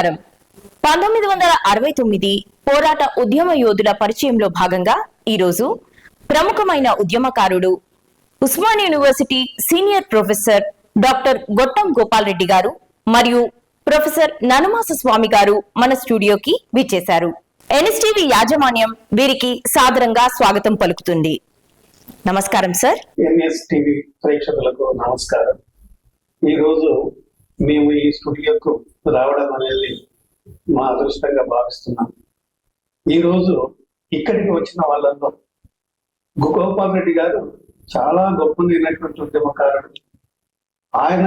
నమస్కారం. పంతొమ్మిది వందల అరవై తొమ్మిది పోరాట ఉద్యమ యోధుల పరిచయంలో భాగంగా ఈరోజు ప్రముఖమైన ఉద్యమకారుడు Osman university senior professor doctor Gottam Gopalreddy గారు మరియు ప్రొఫెసర్ ననమాస స్వామి గారు మన స్టూడియోకి విచ్చేశారు. ఎన్ఎస్టీవీ యాజమాన్యం వీరికి సాదరంగా స్వాగతం పలుకుతుంది. నమస్కారం సార్. ఎన్ఎస్టీవీ ప్రేక్షకులకు నమస్కారం. ఈరోజు మేము ఈ స్టూడియోకు రావడం అనేది మా అదృష్టంగా భావిస్తున్నాం. ఈరోజు ఇక్కడికి వచ్చిన వాళ్ళల్లో గోపాల్ రెడ్డి గారు చాలా గొప్పనైనటువంటి ఉద్యమకారుడు. ఆయన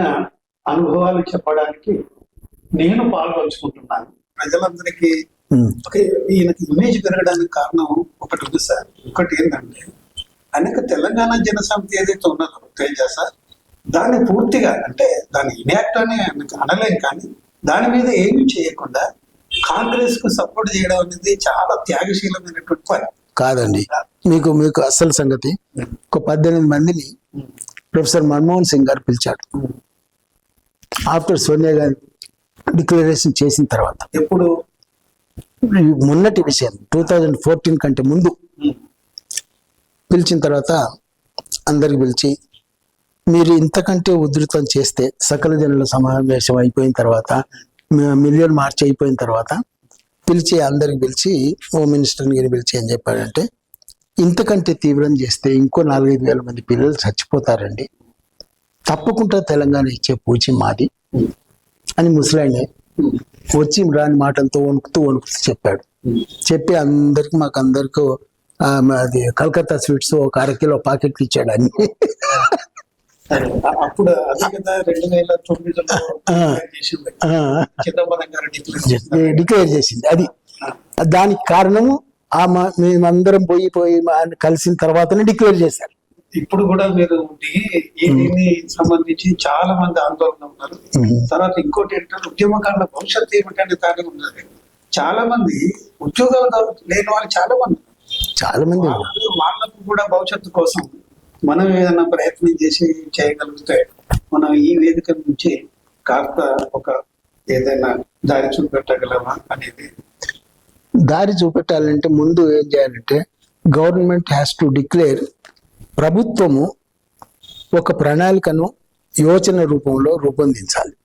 అనుభవాలు చెప్పడానికి నేను పాల్గొంచుకుంటున్నాను ప్రజలందరికీ ఒక ఈయనకి ఇమేజ్ పెరగడానికి కారణం ఒకటి ఉంది సార్. ఒకటి ఏంటంటే అనేక తెలంగాణ జనసమితి ఏదైతే ఉన్నదో తేజ సార్? దాన్ని పూర్తిగా అంటే దాన్ని ఇనాక్ట్ అని అనలేం కానీ దాని మీద ఏమీ చేయకుండా కాంగ్రెస్కు సపోర్ట్ చేయడం అనేది చాలా త్యాగశీలమైనటువంటి పని. కాదండి. మీకు మీకు అసలు సంగతి ఒక పద్దెనిమిది మందిని ప్రొఫెసర్ మన్మోహన్ సింగ్ గారు పిలిచాడు. ఆఫ్టర్ సోనియా గాంధీ డిక్లరేషన్ చేసిన తర్వాత. ఎప్పుడు? మొన్నటి విషయం టూ థౌజండ్ ఫోర్టీన్ కంటే ముందు పిలిచిన తర్వాత అందరికి పిలిచి మీరు ఇంతకంటే ఉధృతం చేస్తే సకల జనుల సమావేశం అయిపోయిన తర్వాత మిలియన్ మార్చ్ అయిపోయిన తర్వాత పిలిచి అందరికి పిలిచి హోమ్ మినిస్టర్ని గారిని పిలిచి ఏం చెప్పాడంటే ఇంతకంటే తీవ్రం చేస్తే ఇంకో నాలుగైదు వేల మంది పిల్లలు చచ్చిపోతారండి. తప్పకుండా తెలంగాణ ఇచ్చే పూచి మాది అని ముసలాయనే వచ్చి రాని మాటలతో వణుకుతూ వణుకుతూ చెప్పాడు. చెప్పి అందరికి మాకు అందరికీ అది కలకత్తా స్వీట్స్ ఒక అరకిలో పాకెట్లు ఇచ్చాడు అన్ని. అప్పుడు అదే కదా రెండు వేల తొమ్మిదిలో డిక్లేర్ చేసింది. అది దానికి కారణము ఆ మా- మేమందరం పోయి పోయి కలిసిన తర్వాతనే డిక్లేర్ చేశారు. ఇప్పుడు కూడా మీరు దీన్ని సంబంధించి చాలా మంది ఆందోళన ఉన్నారు. తర్వాత ఇంకోటి ఏంటంటే ఉద్యమకారుల భవిష్యత్తు ఏమిటనే దాని ఉన్నది. చాలా మంది ఉద్యోగాలు లేని వాళ్ళు చాలా మంది. చాలా మంది వాళ్ళు వాళ్ళకు కూడా భవిష్యత్తు కోసం మనం ఏదైనా ప్రయత్నం చేసి చేయగలిగితే మనం ఈ వేదిక నుంచి కాస్త ఒక ఏదైనా దారి చూపెట్టగలమా అనేది. దారి చూపెట్టాలంటే ముందు ఏం చేయాలంటే గవర్నమెంట్ హ్యాస్ టు డిక్లేర్ ప్రభుత్వము ఒక ప్రణాళికను యోచన రూపంలో రూపొందించాలి.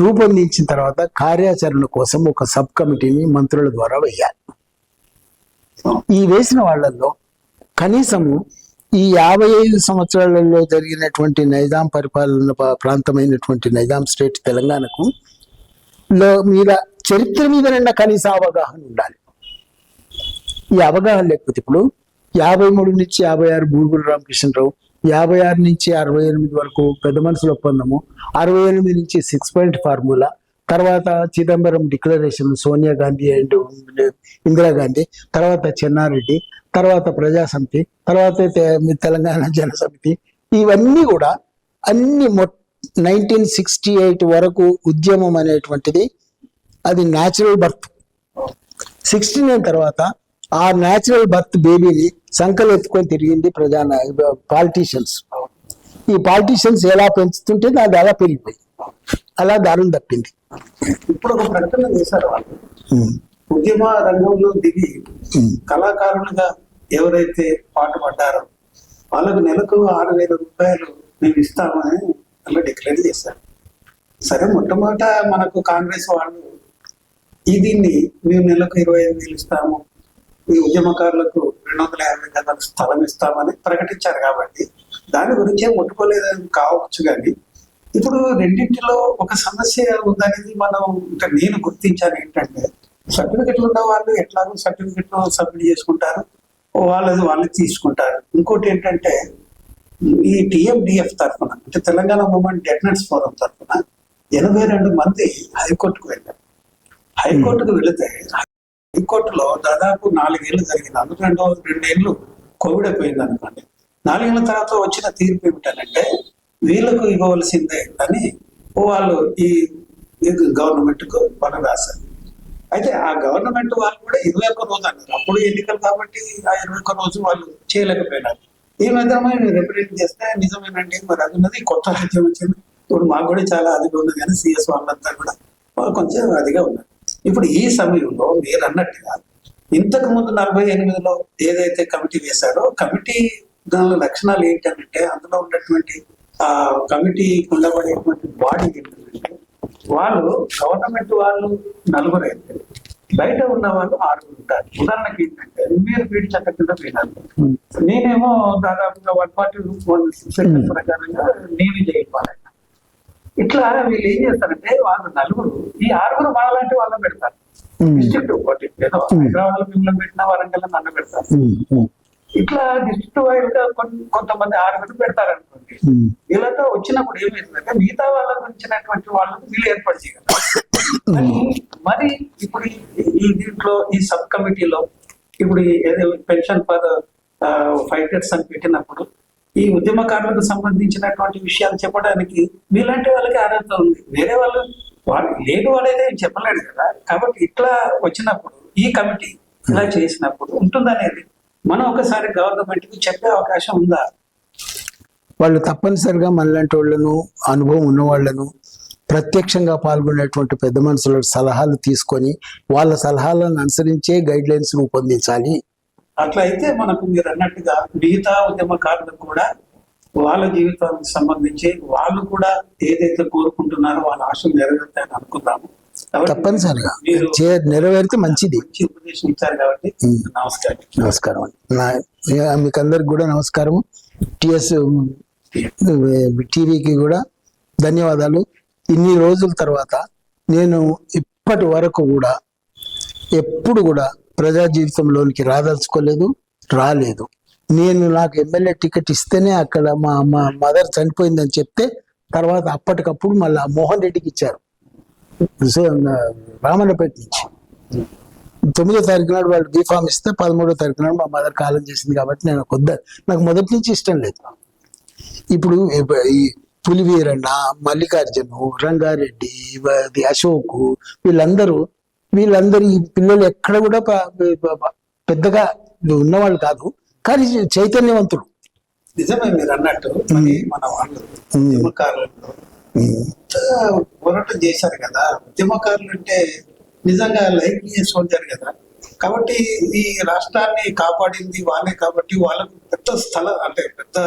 రూపొందించిన తర్వాత కార్యాచరణ కోసం ఒక సబ్ కమిటీని మంత్రుల ద్వారా వేయాలి. ఈ వేసిన వాళ్ళల్లో కనీసము ఈ యాభై ఐదు సంవత్సరాలలో జరిగినటువంటి నైజాం పరిపాలన ప్రాంతమైనటువంటి నైజాం స్టేట్ తెలంగాణకు లో మీద చరిత్ర మీద నిన్న కనీస అవగాహన ఉండాలి. ఈ అవగాహన లేకపోతే ఇప్పుడు యాభై మూడు నుంచి యాభై ఆరు బూరుగుల రామకృష్ణరావు యాభై ఆరు నుంచి అరవై ఎనిమిది వరకు పెద్ద మనుషుల ఒప్పందము అరవై ఎనిమిది నుంచి సిక్స్ పాయింట్ ఫార్ములా తర్వాత చిదంబరం డిక్లరేషన్ సోనియా గాంధీ అండ్ ఇందిరాగాంధీ తర్వాత చెన్నారెడ్డి తర్వాత ప్రజాసమితి తర్వాత తెలంగాణ జనసమితి ఇవన్నీ కూడా అన్ని మొ నైన్టీన్ సిక్స్టీ ఎయిట్ వరకు ఉద్యమం అనేటువంటిది అది న్యాచురల్ బర్త్ సిక్స్టీ నైన్ తర్వాత ఆ న్యాచురల్ బర్త్ బేబీని సంకలు ఎత్తుకొని తిరిగింది ప్రజా పాలిటీషియన్స్ ఈ పాలిటీషియన్స్ ఎలా పెంచుతుంటే అది అలా పెరిగిపోయింది అలా దారులు తప్పింది. ఇప్పుడు ఒక ప్రకటన చేశారు వాళ్ళు. ఉద్యమ రంగంలో దిగి కళాకారులుగా ఎవరైతే పాటుపడ్డారో వాళ్ళకు నెలకు ఆరు వేల రూపాయలు మేము ఇస్తామని అలా డిక్లేర్ చేశారు. సరే మొట్టమొదట మనకు కాంగ్రెస్ వాళ్ళు ఈ దీన్ని మేము నెలకు ఇరవై ఐదు వేలు ఇస్తాము ఈ ఉద్యమకారులకు రెండు వందల యాభై గదాలకు స్థలం ఇస్తామని ప్రకటించారు కాబట్టి దాని గురించే ముట్టుకోలేదని కావచ్చు కానీ ఇప్పుడు రెండింటిలో ఒక సమస్య ఉందనేది మనం ఇంకా నేను గుర్తించాను ఏంటంటే సర్టిఫికెట్లు ఉన్న వాళ్ళు ఎట్లాగో సర్టిఫికెట్లు సబ్మిట్ చేసుకుంటారు. వాళ్ళది వాళ్ళు తీసుకుంటారు. ఇంకోటి ఏంటంటే ఈ టీఎండిఎఫ్ తరఫున అంటే తెలంగాణ మూమెంట్ డెటనెట్స్ ఫోరం తరఫున ఎనభై రెండు మంది హైకోర్టుకు వెళ్ళారు. హైకోర్టుకు వెళితే హైకోర్టులో దాదాపు నాలుగేళ్ళు జరిగింది. రెండో రెండు రెండేళ్ళు కోవిడ్ అయిపోయింది అనుకోండి. నాలుగేళ్ళ తర్వాత వచ్చిన తీర్పు ఏమిటంటే వీళ్ళకు ఇవ్వవలసిందే అని వాళ్ళు ఈ గవర్నమెంట్కు మనం రాశారు. అయితే ఆ గవర్నమెంట్ వాళ్ళు కూడా ఇరవై ఒక్క రోజు అన్నారు. అప్పుడు ఎన్నికలు కాబట్టి ఆ ఇరవై ఒక్క రోజు వాళ్ళు చేయలేకపోయినారు. ఈ మధ్యలో రిప్రజెంట్ చేస్తే నిజమేనండి. మరి అది ఉన్నది కొత్త రాజ్యం వచ్చింది. ఇప్పుడు మాకు కూడా చాలా అదిగా ఉన్నది కానీ సిఎస్ వాళ్ళంతా కూడా కొంచెం అదిగా ఉన్నారు ఇప్పుడు ఈ సమయంలో మీరు అన్నట్టుగా ఇంతకు ముందు నలభై ఎనిమిదిలో ఏదైతే కమిటీ వేశారో కమిటీ దాని లక్షణాలు ఏంటంటే అందులో ఉన్నటువంటి ఆ కమిటీ ఉండబడేటువంటి బాడీ ఏంటంటే వాళ్ళు గవర్నమెంట్ వాళ్ళు నలుగురు. అయితే బయట ఉన్న వాళ్ళు ఆరుగురు ఉంటారు. ఉదాహరణకి ఏంటంటే మీరు వీడి చట్ట కింద వినాలి నేనేమో దాదాపుగా వన్ ఫార్టీ సెక్షన్ ప్రకారంగా నేను చేయాలి ఇట్లా వీళ్ళు ఏం చేస్తారంటే వాళ్ళు నలుగురు ఈ ఆరుగురు మనలాంటి వాళ్ళని పెడతారు. డిస్ట్రిక్ట్ ఒకటి ఏదో హైదరాబాద్ మిమ్మల్ని పెట్టిన వరంగల్ నన్ను పెడతారు. ఇట్లా డిస్ట్రిక్ట్ వైడ్గా కొంతమంది ఆరుగురు పెడతారు అనుకోండి ఉమ్. వీళ్ళతో వచ్చినప్పుడు ఏమైతుందంటే మిగతా వాళ్ళకు వచ్చినటువంటి వాళ్ళకు వీళ్ళు ఏర్పాటు చేయగలరు మరి ఇప్పుడు ఈ- దీంట్లో ఈ సబ్ కమిటీలో ఇప్పుడు పెన్షన్ ఫర్ ఫైటర్స్ అని పెట్టినప్పుడు ఈ ఉద్యమకారులకు సంబంధించినటువంటి విషయాలు చెప్పడానికి మీలాంటి వాళ్ళకి అర్హత ఉంది. వేరే వాళ్ళు వాళ్ళు లేని ఏం చెప్పలేడు కదా. కాబట్టి ఇట్లా వచ్చినప్పుడు ఈ కమిటీ ఇలా చేసినప్పుడు ఉంటుందనేది మనం ఒకసారి గవర్నమెంట్కి చెప్పే అవకాశం ఉందా? వాళ్ళు తప్పనిసరిగా మనలాంటి వాళ్ళను అనుభవం ఉన్న వాళ్ళను ప్రత్యక్షంగా పాల్గొనేటువంటి పెద్ద మనుషుల సలహాలు తీసుకొని వాళ్ళ సలహాలను అనుసరించే గైడ్ లైన్స్ రూపొందించాలి. అట్లా అయితే మనకు మీరు అన్నట్టుగా మిగతా ఉద్యమకారులకు కూడా వాళ్ళ జీవితానికి సంబంధించి వాళ్ళు కూడా ఏదైతే కోరుకుంటున్నారో వాళ్ళ ఆశలు నెరవేరుతాయని అనుకుందాము. తప్పనిసరిగా. నెరవేరితే మంచిది. నమస్కారం. మీకు అందరికి కూడా నమస్కారం టిఎస్ టీవీకి కూడా ధన్యవాదాలు. ఇన్ని రోజుల తర్వాత నేను ఇప్పటి వరకు కూడా ఎప్పుడు కూడా ప్రజా జీవితంలోనికి రాదలుచుకోలేదు రాలేదు. నేను నాకు ఎమ్మెల్యే టికెట్ ఇస్తేనే అక్కడ మా మా మదర్ చనిపోయిందని చెప్తే తర్వాత అప్పటికప్పుడు మళ్ళీ మోహన్ రెడ్డికి ఇచ్చారు. రామన్నపేట నుంచి తొమ్మిదో తారీఖు నాడు వాళ్ళు బీఫామ్ ఇస్తే పదమూడో తారీఖు నాడు మా మదర్ కాలం చేసింది కాబట్టి నేను కొద్ద నాకు మొదటి నుంచి ఇష్టం లేదు. ఇప్పుడు ఇప్ప- ఈ పులివీరన్న మల్లికార్జును రంగారెడ్డి అశోక్ వీళ్ళందరూ వీళ్ళందరూ ఈ పిల్లలు ఎక్కడ కూడా పెద్దగా ఉన్నవాళ్ళు కాదు. కానీ చైతన్యవంతులు. నిజమే మీరు అన్నట్టు మన వాళ్ళు ఇంత పోరాటం చేశారు కదా. ఉద్యమకారులు అంటే నిజంగా లైఫ్ సోల్జర్ కదా. కాబట్టి ఈ రాష్ట్రాన్ని కాపాడింది వాళ్ళే కాబట్టి వాళ్ళకు పెద్ద స్థలం అంటే పెద్ద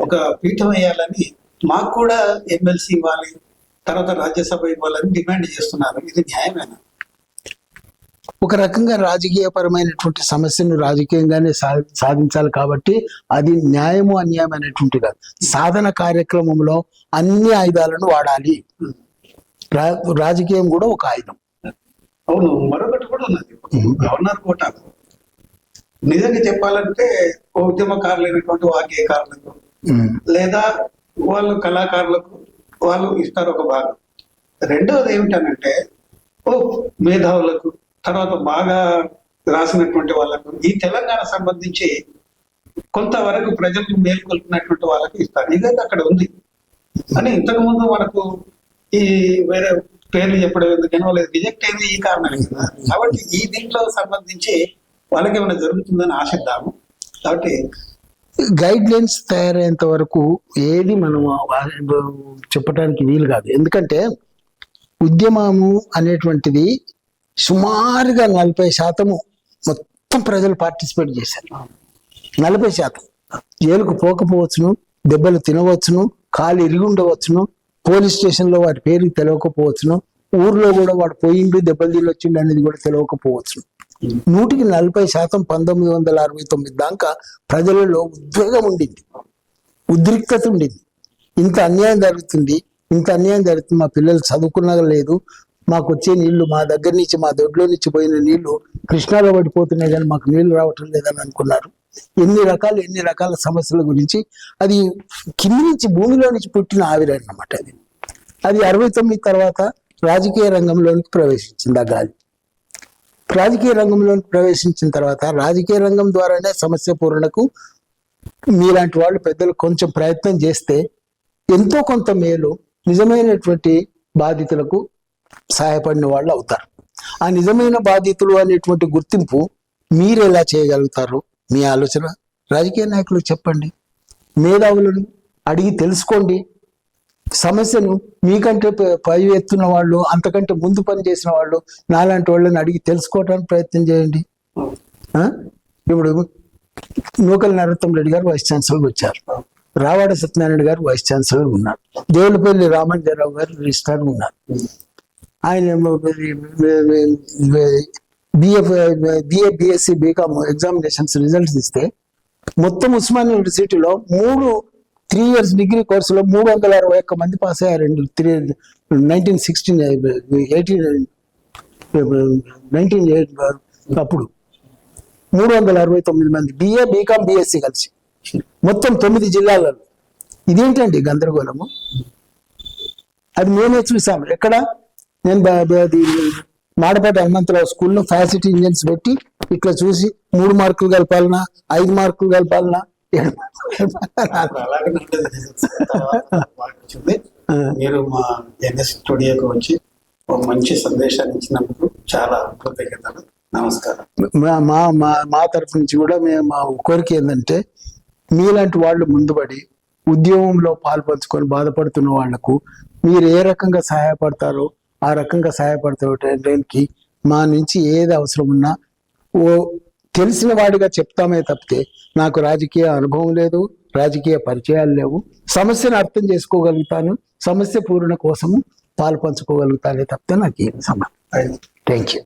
ఒక పీఠం వేయాలని మాకు కూడా ఎమ్మెల్సీ ఇవ్వాలి తర్వాత రాజ్యసభ ఇవ్వాలని డిమాండ్ చేస్తున్నారు. ఇది న్యాయమేనా? ఒక రకంగా రాజకీయపరమైనటువంటి సమస్యను రాజకీయంగానే సాధించాలి కాబట్టి అది న్యాయము అన్యాయం అనేటువంటి కాదు. సాధన కార్యక్రమంలో అన్ని ఆయుధాలను వాడాలి. రా- రాజకీయం కూడా ఒక ఆయుధం. అవును మరొకటి కూడా ఉన్నది. Governor quota. నిజంగా చెప్పాలంటే ఓ ఉద్యమకారులైనటువంటి వాగ్గేయకారులకు లేదా వాళ్ళు కళాకారులకు వాళ్ళు ఇస్తారు ఒక భాగం. రెండవది ఏమిటనంటే ఓ మేధావులకు తర్వాత బాగా రాసినటువంటి వాళ్ళకు ఈ తెలంగాణ సంబంధించి కొంతవరకు ప్రజలకు మేల్కొల్పినటువంటి వాళ్ళకి ఇస్తారు. ఇదైతే అక్కడ ఉంది. అని ఇంతకుముందు మనకు ఈ వేరే పేర్లు చెప్పడం ఎందుకని వాళ్ళు రిజెక్ట్ అయింది ఈ కారణం. కదా కాబట్టి ఈ దీంట్లో సంబంధించి వాళ్ళకి ఏమైనా జరుగుతుందని ఆశిద్దాము. కాబట్టి గైడ్ లైన్స్ తయారయ్యేంత వరకు ఏది మనం చెప్పడానికి వీలు కాదు. ఎందుకంటే ఉద్యమము అనేటువంటిది సుమారుగా నలభై శాతము మొత్తం ప్రజలు పార్టిసిపేట్ చేశారు. నలభై శాతం. జైలుకు పోకపోవచ్చును దెబ్బలు తినవచ్చును కాలు ఇరిగి ఉండవచ్చును పోలీస్ స్టేషన్లో వాడి పేరు తెలియకపోవచ్చును ఊర్లో కూడా వాడు పోయిండు దెబ్బలు తినొచ్చిండు అనేది కూడా తెలియకపోవచ్చును నూటికి నలభై శాతం పంతొమ్మిది వందల అరవై తొమ్మిది దాకా ప్రజలలో ఉద్వేగం ఉండింది. ఉద్రిక్తత ఉండింది. ఇంత అన్యాయం జరుగుతుంది ఇంత అన్యాయం జరుగుతుంది మా పిల్లలు చదువుకున్నా లేదు మాకు వచ్చే నీళ్ళు మా దగ్గర నుంచి మా దొడ్లో నుంచి పోయిన నీళ్ళు కృష్ణాలో పడిపోతున్నాయి కానీ మాకు నీళ్ళు రావటం లేదని అనుకున్నారు. ఎన్ని రకాల ఎన్ని రకాల సమస్యల గురించి అది కింది నుంచి భూమిలో నుంచి పుట్టిన ఆవిరి అన్నమాట అది. అది అరవై తొమ్మిది తర్వాత రాజకీయ రంగంలోనికి ప్రవేశించింది ఆ గాలి. రాజకీయ రంగంలోకి ప్రవేశించిన తర్వాత రాజకీయ రంగం ద్వారానే సమస్య పూరణకు మీలాంటి వాళ్ళు పెద్దలు కొంచెం ప్రయత్నం చేస్తే ఎంతో కొంత మేలు నిజమైనటువంటి బాధితులకు సహాయపడిన వాళ్ళు అవుతారు. ఆ నిజమైన బాధితులు అనేటువంటి గుర్తింపు మీరు ఎలా చేయగలుగుతారు? మీ ఆలోచన. రాజకీయ నాయకులు చెప్పండి. మేధావులను అడిగి తెలుసుకోండి. సమస్యను మీకంటే పై ఎత్తున్న వాళ్ళు అంతకంటే ముందు పని చేసిన వాళ్ళు నాలాంటి వాళ్ళని అడిగి తెలుసుకోవడానికి ప్రయత్నం చేయండి. ఇప్పుడు నూకల్ నరోత్తం రెడ్డి గారు వైస్ ఛాన్సలర్ వచ్చారు. రావాడ సత్యనారాయణ గారు వైస్ ఛాన్సలర్ ఉన్నారు. దేవులపల్లి రామాంజరావు గారు రిజిస్ట్రార్ ఉన్నారు. ఆయన BF BA BSc BCom examinations results ఇస్తే మొత్తం ఉస్మాన్ యూనివర్సిటీలో మూడు త్రీ ఇయర్స్ డిగ్రీ కోర్సులో మూడు వందల అరవై ఒక్క మంది పాస్ అయ్యారండి three nineteen sixteen eighteen nineteen అప్పుడు మూడు వందల అరవై తొమ్మిది మంది బిఏ బీకామ్ బిఎస్సి కలిసి మొత్తం తొమ్మిది జిల్లాలలో. ఇదేంటండి గందరగోళము? అది మేమే చూసాము. ఎక్కడ? నేను మాడపేట హనుమంతరావు స్కూల్లో ఫ్యాసిటీ ఇంజన్స్ పెట్టి ఇట్లా చూసి మూడు మార్కులు కలపాలనా ఐదు మార్కులు కలపాలనా ఏడు మీరు మా ఎన్ఎస్ స్టూడియోకి వచ్చి ఒక మంచి సందేశాన్ని ఇచ్చినందుకు చాలా కృతజ్ఞతలు. నమస్కారం. మా మా మా తరఫు నుంచి కూడా మేము మా కోరిక ఏంటంటే మీలాంటి వాళ్ళు ముందుపడి ఉద్యమంలో పాల్పంచుకొని బాధపడుతున్న వాళ్ళకు మీరు ఏ రకంగా సహాయపడతారో ఆ రకంగా సహాయపడతానికి మా నుంచి ఏది అవసరం ఉన్నా ఓ తెలిసిన వాడిగా చెప్తామే తప్పితే నాకు రాజకీయ అనుభవం లేదు రాజకీయ పరిచయాలు లేవు సమస్యను అర్థం చేసుకోగలుగుతాను సమస్య పూరణ కోసము పాలు పంచుకోగలుగుతానే తప్పితే నాకు ఏమి సమయం థ్యాంక్ యూ